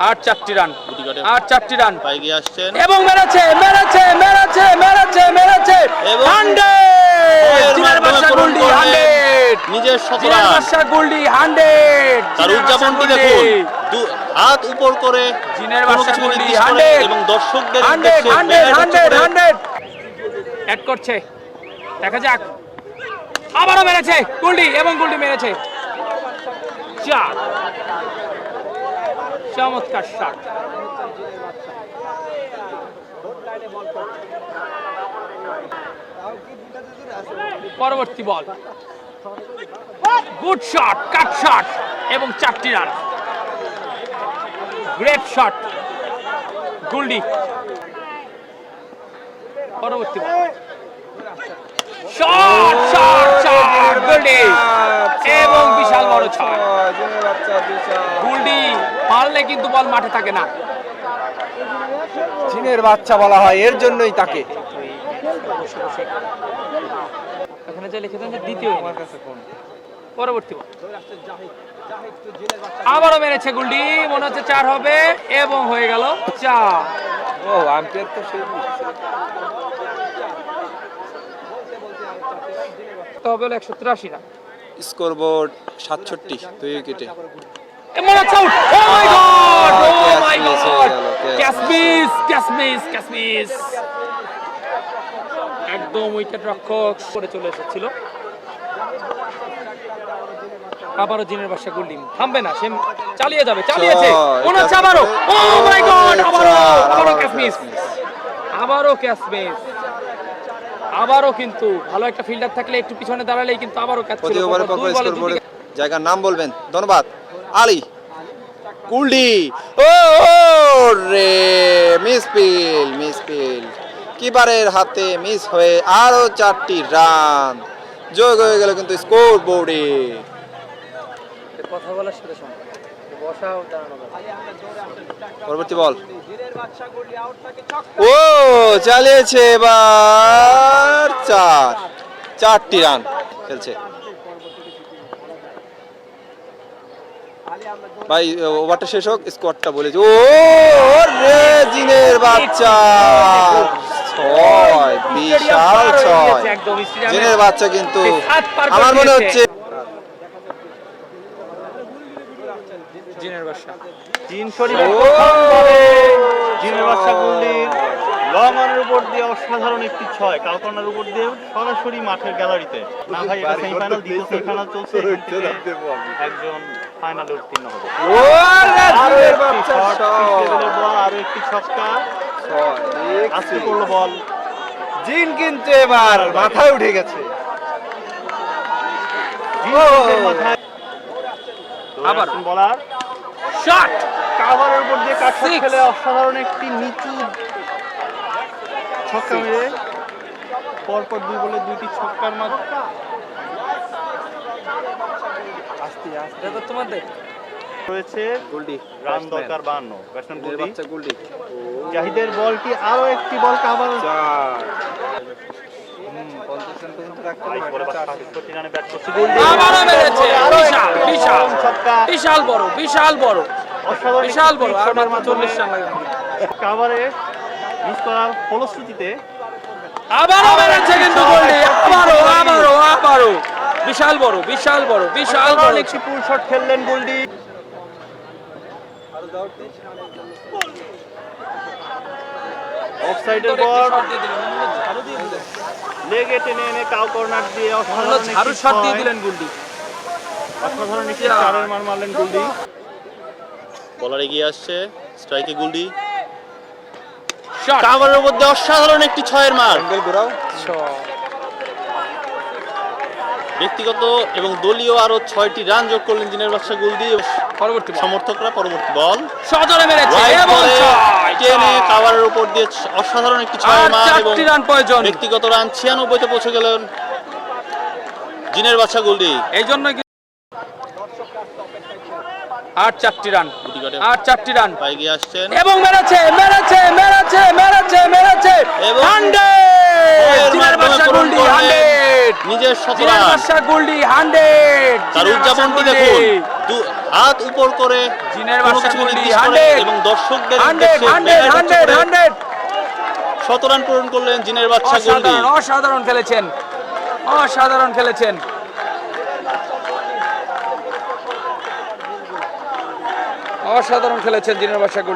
আট চারটি রান। আট চারটি রান। আসছেন। এবং মেরেছে মেরেছে মেরেছে মেরেছে মেরেছে। হান্ড্রেড! হান্ড্রেড! নিজের গোল্ডি হান্ড্রেড! তার উদযাপনটি দেখুন। হাত উপর করে জিনের বাদশা গোল্ডি 100 এবং দর্শকদের hundred hundred hundred hundred! Add করছে। দেখা যাক। আবারও মেরেছে। গুল্ডি এবং গুল্ডি মেরেছে। চার। চমৎকার শট পরবর্তী ball good shot cut shot এবং চারটি রান গ্রেট শট গুল্ডি পরবর্তী ball shot shot shot Goldie বড় ছয়। গুল্ডি পারলে কিন্তু বল মাঠে থাকে না। চীনের বাচ্চা বলা হয় এর জন্যই তাকে। এখানে যে লিখে দেন যে দ্বিতীয় আমার কাছে কোন? পরবর্তী আবারও মেরেছে গুল্ডি মনে হচ্ছে চার হবে এবং হয়ে গেল চার। ও আম্পায়ার তো সেই হবে হলো একশো তিরাশি রান। স্কোরবোর্ড সাতষট্টি দুই উইকেটে। ক্যাচ মিস একদম উইকেট রক্ষক করে চলে এসেছিল। আবারও জিনের বাসা গোল্ডিং থামবে না সে চালিয়ে যাবে চালিয়েছে। আবারও। ও মাই গড আবারও আবারও আবারও ক্যাচ মিস আবারও ক্যাচ মিস আবারও কিন্তু ভালো একটা ফিল্ডার থাকলে একটু পিছনে দাঁড়ালেই কিন্তু আবারও ক্যাচ প্রতি ওভারে পরপর জায়গার নাম বলবেন ধন্যবাদ। আলী কুলডি ও রে মিস পিল কিপারের হাতে মিস হয়ে আরও চারটি রান যোগ হয়ে গেল কিন্তু স্কোর বোর্ডে কথা বলার সাথে সম্ভব বসা ও দাঁড়ানো পরবর্তী বল। ও চালিয়েছে এবার চার। চারটি রান খেলছে। ভাই ওভারটা শেষ হোক স্কোয়াডটা বলেছে ও রে জিনের বাচ্চা। ছয় বিশাল ছয়। জিনের বাচ্চা কিন্তু আমার মনে হচ্ছে জিনের বাসা শরীফ জিনের বাচ্চা গুল্লির লং অনের উপর দিয়ে অসাধারণ একটি ছয় কালকর্নার উপর দিয়ে সরাসরি মাঠের গ্যালারিতে। না ভাই এটা সেমিফাইনাল দ্বিতীয় সেমিফাইনাল চলছে একজন ফাইনালে উত্তীর্ণ হবে। ও আরও জিনের একটি বাচ্চা শট বল আরও একটি ছক্কা। আজকে করল বল জিন কিন্তু এবার মাথায় উঠে গেছে। মাথায়। আবার। বলার শট কাভারের উপর দিয়ে কাটশট Six. খেলে অসাধারণ একটি নিচু ছক্কা মেরে পরপর দুই বলে দুইটি ছক্কার মাঝে এটা তো তোমাদের। রয়েছে গোল্ডি রান দরকার বান্ন। ব্যাটসম্যান জিনের গোল্ডি জাহিদের বলটি আরও একটি বল কাভার। চার। বিশাল। বড় বিশাল বড়। বিশাল বড়। আর মাত্র চল্লিশ রান লাগে। কাভারে মিস করার ফলশ্রুতিতে আবারও মেরেছে কিন্তু গোল্ডি আবারও আবারও আবারও। বিশাল বড় বিশাল বড় বিশাল বড়। একটি পুল শট খেললেন গোল্ডি অফসাইডের পর লেগে টেনে এনে কাউ কর্নার দিয়ে অসাধারণ একটি ঝাড়ু শট দিয়ে দিলেন গোল্ডি অসাধারণ একটি চারের মার মারলেন গুলদি বলার এগিয়ে আসছে স্ট্রাইকে গুলদি শট কাভারের মধ্যে অসাধারণ একটি ছয়ের মার। ঘোরাও। ব্যক্তিগত এবং দলীয় আরও ছয়টি রান যোগ করলেন দিনের বাদশা গুলদি পরবর্তী সমর্থকরা পরবর্তী বল সজরে মেরেছে। এবং ছয়, টেনে ছয়। কাভারের উপর দিয়ে অসাধারণ একটি আর ছয়ের মার এবং রান প্রয়োজন। ব্যক্তিগত রান ছিয়ানব্বইতে পৌঁছে গেলেন জিনের বাদশা গুলদি। এই জন্য আট চারটি রান। আট চারটি রান। পায়ে গিয়ে আসছেন। এবং মেরেছে মেরেছে মেরেছে মেরেছে মেরেছে। এবং জিনের বাদশা পূরণ হান্ড্রেড! হান্ড্রেড নিজের শত জিনের রান গোল্ডি হান্ড্রেড। তার উদযাপনটি দেখুন দু- হাত উপর করে জিনের গোল্ডি, 100 এবং দর্শকদের হান্ড্রেড হান্ড্রেড হান্ড্রেড হান্ড্রেড। শত রান পূরণ করলেন জিনের বাদশা গোল্ডি। অসাধারণ খেলেছেন। অসাধারণ খেলেছেন। অসাধারণ খেলেছেন জিনের বাদশা গোল্ডি।